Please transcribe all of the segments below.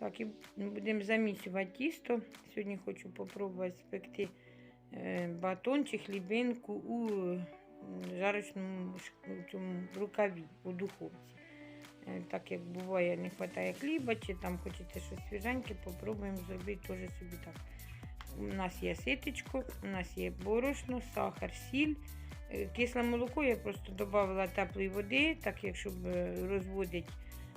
Так, і будемо замісювати тісто. Сьогодні хочу спробувати спекти е, батончик, хлібинку у жарочному рукаві у духовці. Е, так як буває, не вистачає хліба, чи там хочете щось свіженьке, спробуємо зробити теж собі так. У нас є ситочко, у нас є борошно, сахар, сіль. Е, кисле молоко я просто додавала теплої води, так якщо розводить.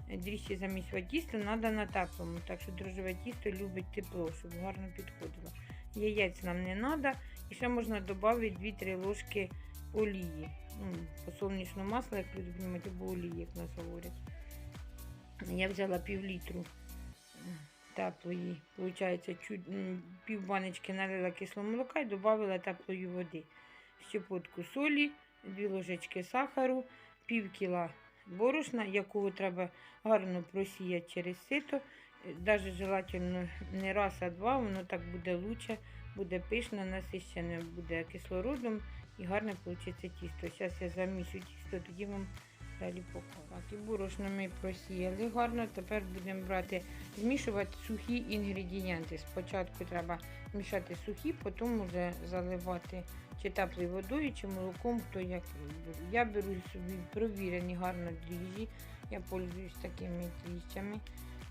200 замість тіста треба на теплому, так що дрожжеве тісто любить тепло, щоб гарно підходило. Яєць нам не треба. І ще можна додати 2-3 ложки олії. Ну, Посолнечне масла, як люди приймають, або олії, як нас говорять. Я взяла пів літру теплої, виходить, пів баночки налила кислого молока і додала теплої води. Щепотку солі, 2 ложечки сахару, пів кіла борошна, яку треба гарно просіяти через сито. Навіть желательно не раз, а два, воно так буде лучше, буде пишно, насищене буде кислородом і гарне вийде тісто. Зараз я замішу тісто, тоді вам покажу. Так, борошно ми просіяли гарно. Тепер будемо брати, змішувати сухі інгредієнти. Спочатку треба мішати сухі, потім вже заливати чи теплою водою, чи молоком, хто як. Я беру собі провірені гарно дріжджі. Я пользуюсь такими дріжджами.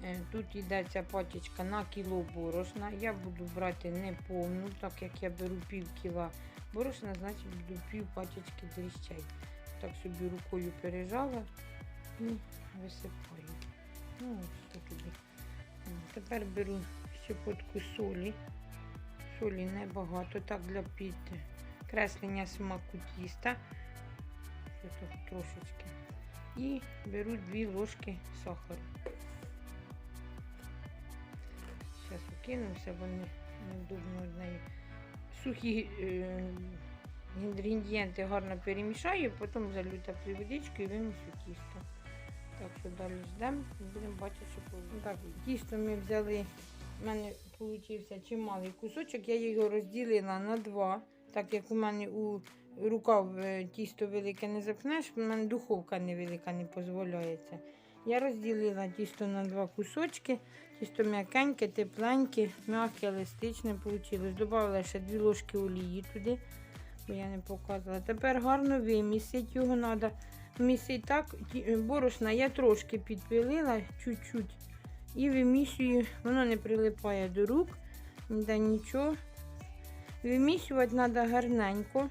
Е, Тут йдеться пачечка на кіло борошна. Я буду брати не повну, так як я беру пів кіла борошна, значить буду пів пачечки дріжджей. Так собі рукою пережала і висипаю. Ну, ось туди. Тепер беру щепотку солі. Солі небагато, так для підкреслення смаку тіста. Так трошечки. І беру 2 ложки сахару. Зараз викинувся, бо не, неудобно однею. Сухі е, інгредієнти гарно перемішаю, потім залю теплою водичкою і вимісю тісто. Так що далі ждемо будемо бачити, що вийде. Так, тісто ми взяли. У мене вийшов чималий кусочок, я його розділила на два, так як у мене у рукав е, тісто велике не запхнеш, у мене духовка невелика не дозволяється. Я розділила тісто на два кусочки. Тісто м'якеньке, тепленьке, м'яке, еластичне вийшло. Добавила ще дві ложки олії туди, бо я не показувала. Тепер гарно вимісити його треба. Місить так, борошна я трошки підпилила, чуть-чуть. І вимісюю, воно не прилипає до рук, ніде нічого. Вимісювати треба гарненько,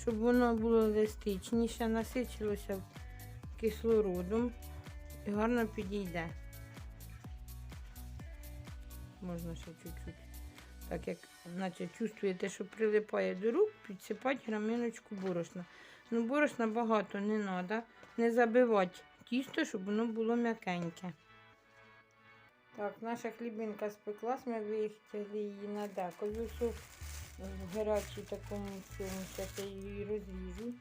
щоб воно було еластичніше, насичилося кислородом і гарно підійде. Можна ще чуть-чуть. Так як, наче чувствуєте, що прилипає до рук, підсипати граминочку борошна. Ну, борошна багато не треба. Не забивати тісто, щоб воно було м'якеньке. Так, наша хлібинка спеклась, ми витягли її на декові. Все в гарячій такому. Зараз я її розріжу.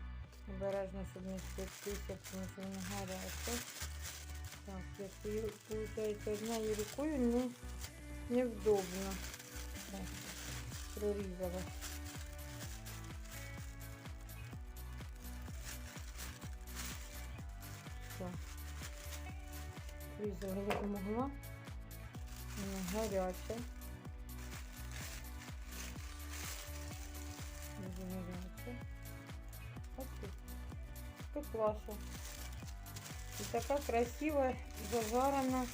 Обережно, щоб не спектися, тому що вона гаряча. Так, я стою, виходить, однією рукою не, невдобно. Так, прорізала. Все. Різала як могла. Вона гаряча. Дуже гаряча. Ось тут. Спеклася. І така красива, зажарена.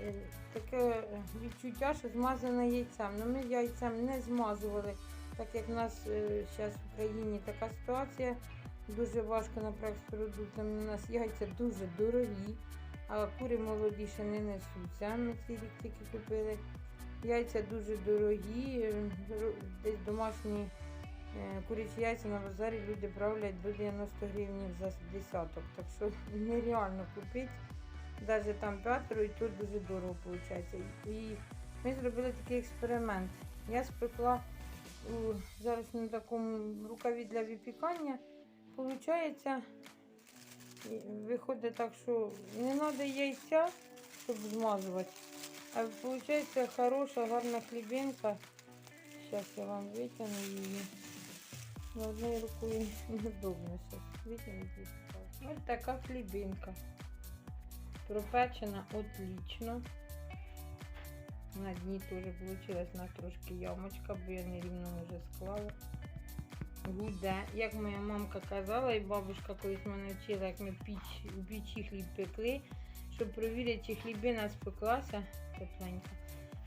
Е, Таке е, відчуття, що змазана яйцем. Ну ми яйцем не змазували, так як в нас зараз в Україні така ситуація. Дуже важко наприклад, з продуктами. У нас яйця дуже дорогі, а кури молоді ще не несуться. Ми цей рік тільки купили. Яйця дуже дорогі, е, десь домашні е, курячі яйця на базарі люди правлять до 90 гривень за десяток. Так що нереально купити. Навіть там п'ятеро і то дуже дорого виходить. І ми зробили такий експеримент. Я спекла у зараз на такому рукаві для випікання. Получається, виходить так, що не треба яйця, щоб змазувати. А виходить хороша, гарна хлібинка. Зараз я вам витягну її. На одною рукою неудобно зараз. Витягнути. Ось така хлібинка. Пропечена отлично. На дні теж вийшла на трошки ямочка, бо я нерівно вже склала. Гуде. Як моя мамка казала, і бабушка колись мене вчила, як ми піч, у печі хліб пекли, щоб провірити, чи хлібина спеклася тепленька.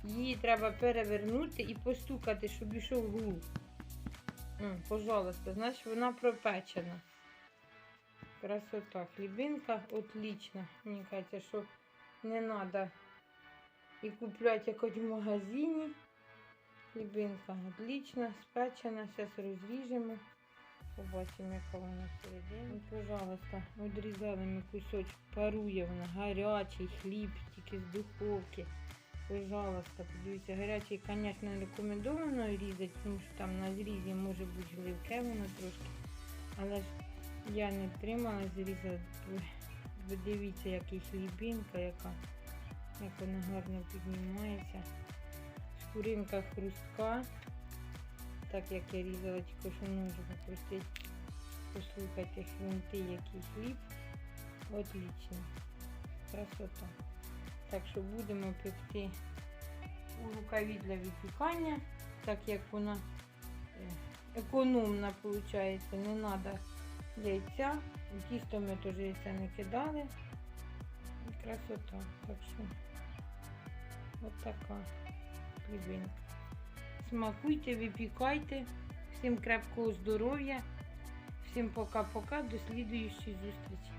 Її треба перевернути і постукати, щоб ішов гул. Пожалуйста, значить вона пропечена. Красота. Хлібинка отлічна. Мені кажеться, що не треба і купляти якось в магазині. Хлібинка отлічна, спечена. Зараз розріжемо. Побачимо, яка вона всередині. Пожалуйста, відрізали ми кусочок. Парує вона, гарячий хліб, тільки з духовки. Пожалуйста, подивіться, гарячий, звісно, не рекомендовано різати, тому що там на зрізі може бути гливке воно трошки. Але ж я не втримала зрізати. Ви- дивіться, який хлібинка, яка, як вона гарно піднімається. Шкуринка хрустка. Так як я різала, тільки що ножик простить. Послухайте, хвинти, який хліб. Отлично. Красота. Так що будемо пекти у рукаві для випікання, так як вона е, економна виходить, не треба яйця. Тісто ми теж яйця не кидали. І Красота. Так що от така хлібинка. Смакуйте, випікайте. Всім крепкого здоров'я. Всім пока-пока. До слідуючої зустрічі.